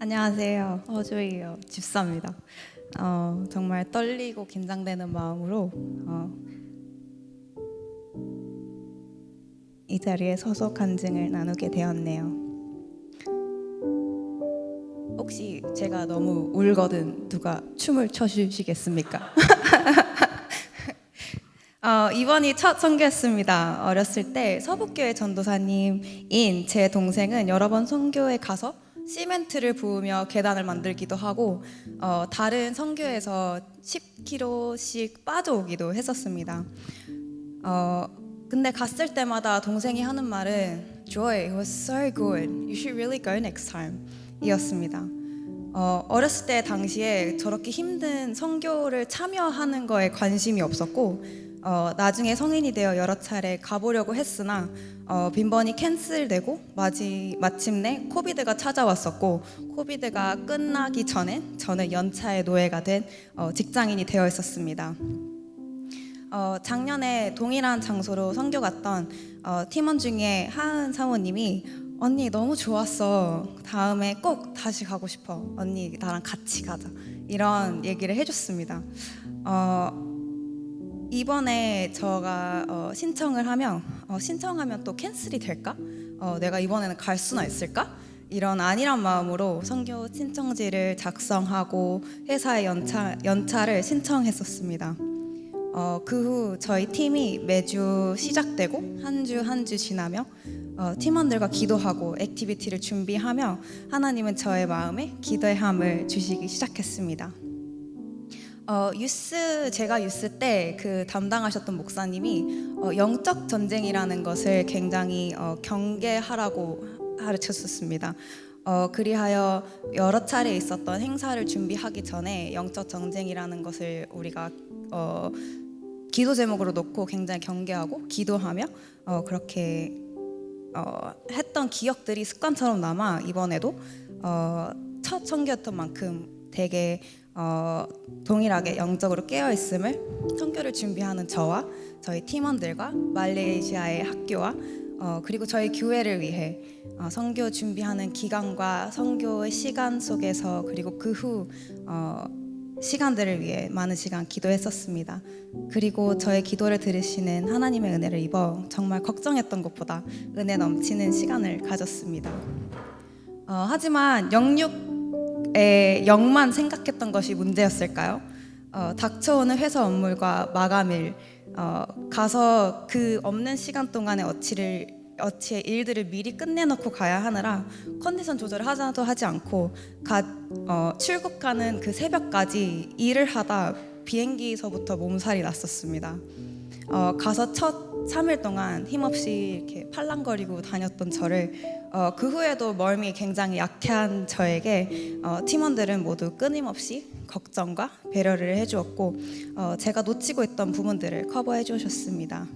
안녕하세요. 허주이요. 집사입니다. 어, 정말 떨리고 긴장되는 마음으로 어, 이 자리에 서서 간증을 나누게 되었네요. 혹시 제가 너무 울거든 누가 춤을 춰주시겠습니까? 어, 이번이 첫 선교였습니다. 어렸을 때 서북교회 전도사님인 제 동생은 여러 번 선교에 가서 시멘트를 부으며 계단을 만들기도 하고 어, 다른 선교에서 10km씩 빠져오기도 했었습니다. 어, 근데 갔을 때마다 동생이 하는 말은 Joy, it was so good. You should really go next time. 이었습니다. 어, 어렸을 때 당시에 저렇게 힘든 선교를 참여하는 거에 관심이 없었고 어, 나중에 성인이 되어 여러 차례 가보려고 했으나 어, 빈번히 캔슬되고 마지, 마침내 코비드가 찾아왔었고 코비드가 끝나기 전에 저는 연차의 노예가 된 어, 직장인이 되어 있었습니다. 어, 작년에 동일한 장소로 선교 갔던 어, 팀원 중에 하은 사모님이 언니 너무 좋았어. 다음에 꼭 다시 가고 싶어. 언니 나랑 같이 가자. 이런 얘기를 해줬습니다. 어, 이번에 제가 어, 신청을 하면 어, 신청하면 또 캔슬이 될까? 어, 내가 이번에는 갈 수나 있을까? 이런 안일한 마음으로 선교 신청지를 작성하고 회사에 연차 연차를 신청했었습니다. 어, 그 후 저희 팀이 매주 시작되고 한 주 한 주 지나며 어, 팀원들과 기도하고 액티비티를 준비하며 하나님은 저의 마음에 기도의 함을 주시기 시작했습니다. 어, 유스 제가 유스 때 그 담당하셨던 목사님이 어, 영적 전쟁이라는 것을 굉장히 어, 경계하라고 가르쳤었습니다. 어, 그리하여 여러 차례 있었던 행사를 준비하기 전에 영적 전쟁이라는 것을 우리가 어, 기도 제목으로 놓고 굉장히 경계하고 기도하며 어, 그렇게 어, 했던 기억들이 습관처럼 남아 이번에도 어, 첫 선교였던 만큼 되게 어, 동일하게 영적으로 깨어 있음을 선교를 준비하는 저와 저희 팀원들과 말레이시아의 학교와 어, 그리고 저희 교회를 위해 어, 선교 준비하는 기간과 선교의 시간 속에서 그리고 그후 어, 시간들을 위해 많은 시간 기도했었습니다. 그리고 저의 기도를 들으시는 하나님의 은혜를 입어 정말 걱정했던 것보다 은혜 넘치는 시간을 가졌습니다. 어, 하지만 영육 의 영만 생각했던 것이 문제였을까요? 어, 닥쳐오는 회사 업무과 마감일 어, 가서 그 없는 시간 동안의 어치를 어치의 일들을 미리 끝내놓고 가야 하느라 컨디션 조절을 하자도 하지 않고 가, 어, 출국하는 그 새벽까지 일을 하다 비행기서부터 몸살이 났었습니다. 어, 가서 첫 3일 동안 힘없이 이렇게 팔랑거리고 다녔던 저를 어, 그 후에도 멀미 굉장히 약한 저에게 어, 팀원들은 모두 끊임없이 걱정과 배려를 해주었고 어, 제가 놓치고 있던 부분들을 커버해 주셨습니다.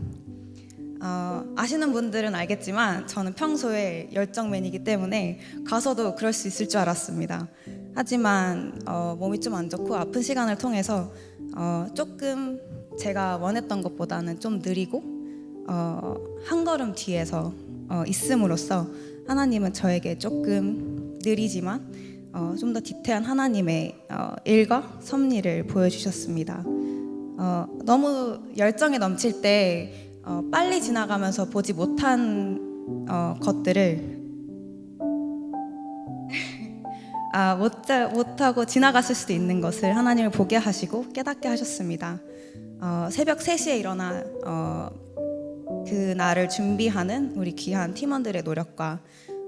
어, 아시는 분들은 알겠지만 저는 평소에 열정맨이기 때문에 가서도 그럴 수 있을 줄 알았습니다. 하지만 어, 몸이 좀 안 좋고 아픈 시간을 통해서 어, 조금 제가 원했던 것보다는 좀 느리고 어, 한 걸음 뒤에서 어, 있음으로써 하나님은 저에게 조금 느리지만 어, 좀 더 디테일한 하나님의 어, 일과 섭리를 보여주셨습니다. 어, 너무 열정이 넘칠 때 어, 빨리 지나가면서 보지 못한 어, 것들을 아, 못, 자- 못하고 지나갔을 수도 있는 것을 하나님을 보게 하시고 깨닫게 하셨습니다. 어, 새벽 3시에 일어나 어, 그 날을 준비하는 우리 귀한 팀원들의 노력과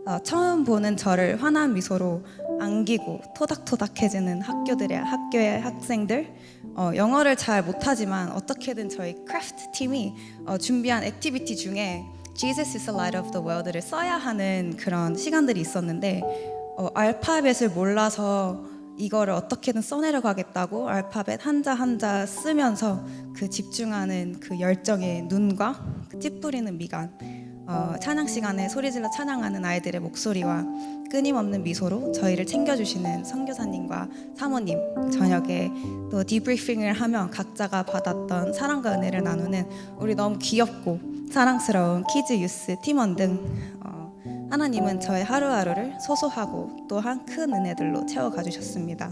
어, 처음 보는 저를 환한 미소로 안기고 토닥토닥해지는 학교들의 학교의 학생들 어, 영어를 잘 못하지만 어떻게든 저희 크래프트 팀이 어, 준비한 액티비티 중에 Jesus is the light of the world를 써야 하는 그런 시간들이 있었는데 어, 알파벳을 몰라서 이거를 어떻게든 써내려 가겠다고 알파벳 한자 한자 쓰면서 그 집중하는 그 열정의 눈과 그 찌푸리는 미간 어, 찬양 시간에 소리질러 찬양하는 아이들의 목소리와 끊임없는 미소로 저희를 챙겨주시는 선교사님과 사모님 저녁에 또 디브리핑을 하며 각자가 받았던 사랑과 은혜를 나누는 우리 너무 귀엽고 사랑스러운 키즈 유스 팀원 등 어, 하나님은 저의 하루하루를 소소하고 또한 큰 은혜들로 채워가 주셨습니다.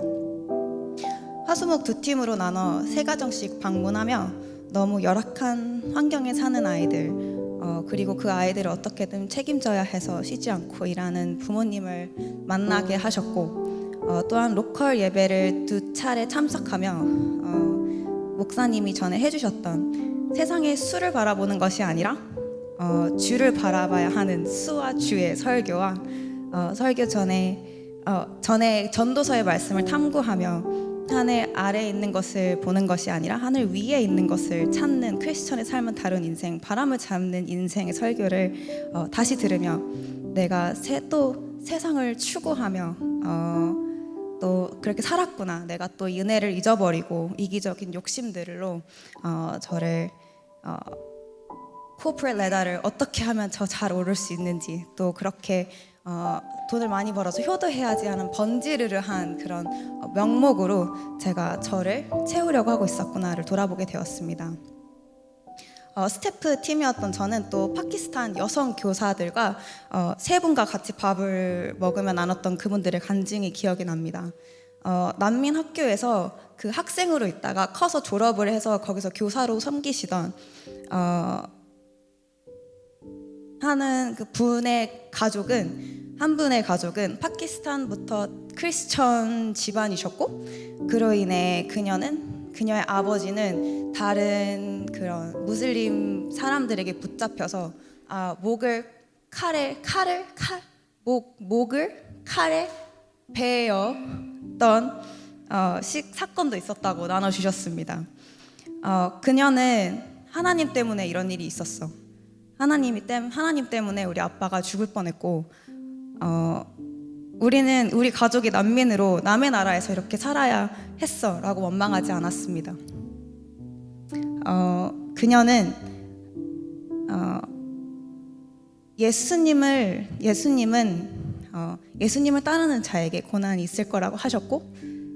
화수목 두 팀으로 나눠 세 가정씩 방문하며 너무 열악한 환경에 사는 아이들 어, 그리고 그 아이들을 어떻게든 책임져야 해서 쉬지 않고 일하는 부모님을 만나게 하셨고 어, 또한 로컬 예배를 두 차례 참석하며 어, 목사님이 전에 해주셨던 세상의 수를 바라보는 것이 아니라 어, 주를 바라봐야 하는 수와 주의 설교와 어, 설교 전에 어, 전에 전도서의 말씀을 탐구하며 하늘 아래에 있는 것을 보는 것이 아니라 하늘 위에 있는 것을 찾는 크리스천의 삶은 다른 인생, 바람을 잡는 인생의 설교를 어, 다시 들으며 내가 새, 또 세상을 추구하며 어, 또 그렇게 살았구나. 내가 또 은혜를 잊어버리고 이기적인 욕심들로 어, 저를 어, 코프레 레다를 어떻게 하면 저 잘 오를 수 있는지 또 그렇게 어, 돈을 많이 벌어서 효도해야지 하는 번지르르 한 그런 어, 명목으로 제가 저를 채우려고 하고 있었구나를 돌아보게 되었습니다. 어, 스태프 팀이었던 저는 또 파키스탄 여성 교사들과 어, 세 분과 같이 밥을 먹으며 나눴던 그분들의 간증이 기억이 납니다. 어, 난민 학교에서 그 학생으로 있다가 커서 졸업을 해서 거기서 교사로 섬기시던 어, 하는 그 분의 가족은 한 분의 가족은 파키스탄부터 크리스천 집안이셨고 그로 인해 그녀는 그녀의 아버지는 다른 그런 무슬림 사람들에게 붙잡혀서 아, 목을 칼에 칼을 칼목 목을 칼에 베었던 어, 시, 사건도 있었다고 나눠주셨습니다. 어, 그녀는 하나님 때문에 이런 일이 있었어. 하나님이 땜 하나님 때문에 우리 아빠가 죽을 뻔했고 어 우리는 우리 가족이 난민으로 남의 나라에서 이렇게 살아야 했어라고 원망하지 않았습니다. 어 그녀는 어 예수님을 예수님은 어 예수님을 따르는 자에게 고난이 있을 거라고 하셨고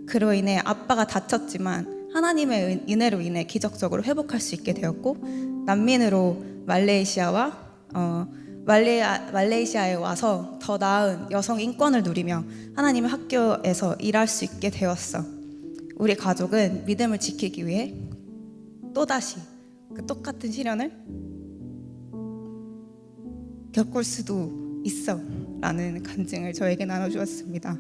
그로 인해 아빠가 다쳤지만 하나님의 은- 은혜로 인해 기적적으로 회복할 수 있게 되었고 난민으로 말레이시아와 어, 말레이아, 말레이시아에 와서 더 나은 여성 인권을 누리며 하나님의 학교에서 일할 수 있게 되었어. 우리 가족은 믿음을 지키기 위해 또다시 그 똑같은 시련을 겪을 수도 있어 라는 간증을 저에게 나눠주었습니다.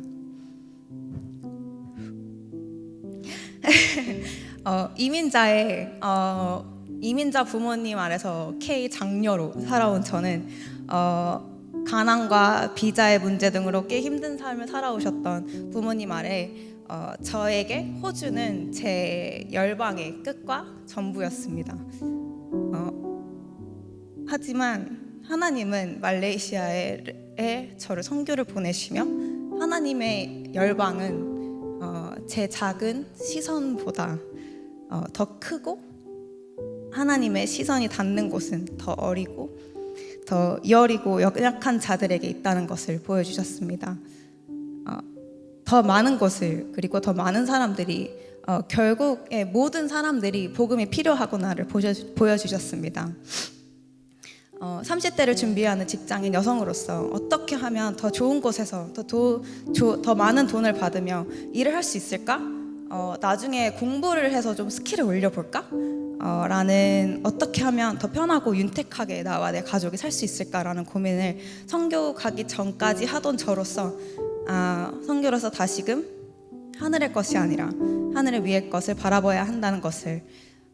어, 이민자의 어, 이민자 부모님 아래서 K 장녀로 살아온 저는 어, 가난과 비자의 문제 등으로 꽤 힘든 삶을 살아오셨던 부모님 아래 어, 저에게 호주는 제 열방의 끝과 전부였습니다. 어, 하지만 하나님은 말레이시아에 저를 선교를 보내시며 하나님의 열방은 어, 제 작은 시선보다 어, 더 크고 하나님의 시선이 닿는 곳은 더 어리고 더 여리고 연약한 자들에게 있다는 것을 보여주셨습니다. 어, 더 많은 것을 그리고 더 많은 사람들이 어, 결국에 모든 사람들이 복음이 필요하구나를 보여주, 보여주셨습니다. 어, 30대를 준비하는 직장인 여성으로서 어떻게 하면 더 좋은 곳에서 더, 도, 조, 더 많은 돈을 받으며 일을 할 수 있을까? 어, 나중에 공부를 해서 좀 스킬을 올려볼까? 어, 라는 어떻게 하면 더 편하고 윤택하게 나와 내 가족이 살 수 있을까라는 고민을 성교 가기 전까지 하던 저로서 아, 성교로서 다시금 하늘의 것이 아니라 하늘의 위의 것을 바라봐야 한다는 것을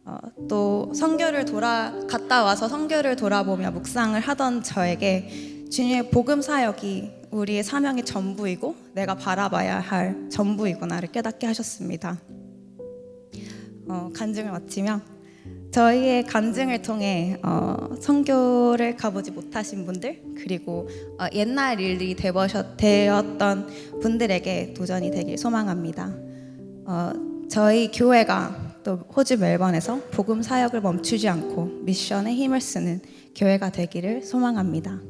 어, 또 성교를 돌아 갔다 와서 성교를 돌아보며 묵상을 하던 저에게 주님의 복음 사역이 우리의 사명의 전부이고 내가 바라봐야 할 전부이구나를 깨닫게 하셨습니다. 어, 간증을 마치며 저희의 간증을 통해 어, 선교를 가보지 못하신 분들 그리고 어, 옛날 일이 되었던 분들에게 도전이 되길 소망합니다. 어, 저희 교회가 또 호주 멜번에서 복음 사역을 멈추지 않고 미션에 힘을 쓰는 교회가 되기를 소망합니다.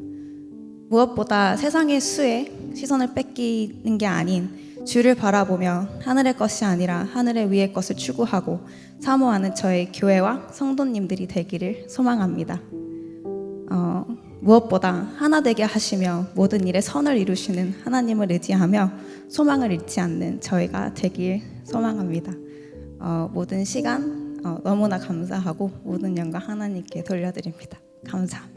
무엇보다 세상의 수에 시선을 뺏기는 게 아닌 주를 바라보며 하늘의 것이 아니라 하늘의 위의 것을 추구하고 사모하는 저의 교회와 성도님들이 되기를 소망합니다. 어, 무엇보다 하나 되게 하시며 모든 일에 선을 이루시는 하나님을 의지하며 소망을 잃지 않는 저희가 되길 소망합니다. 어, 모든 시간 어, 너무나 감사하고 모든 영광 하나님께 돌려드립니다. 감사합니다.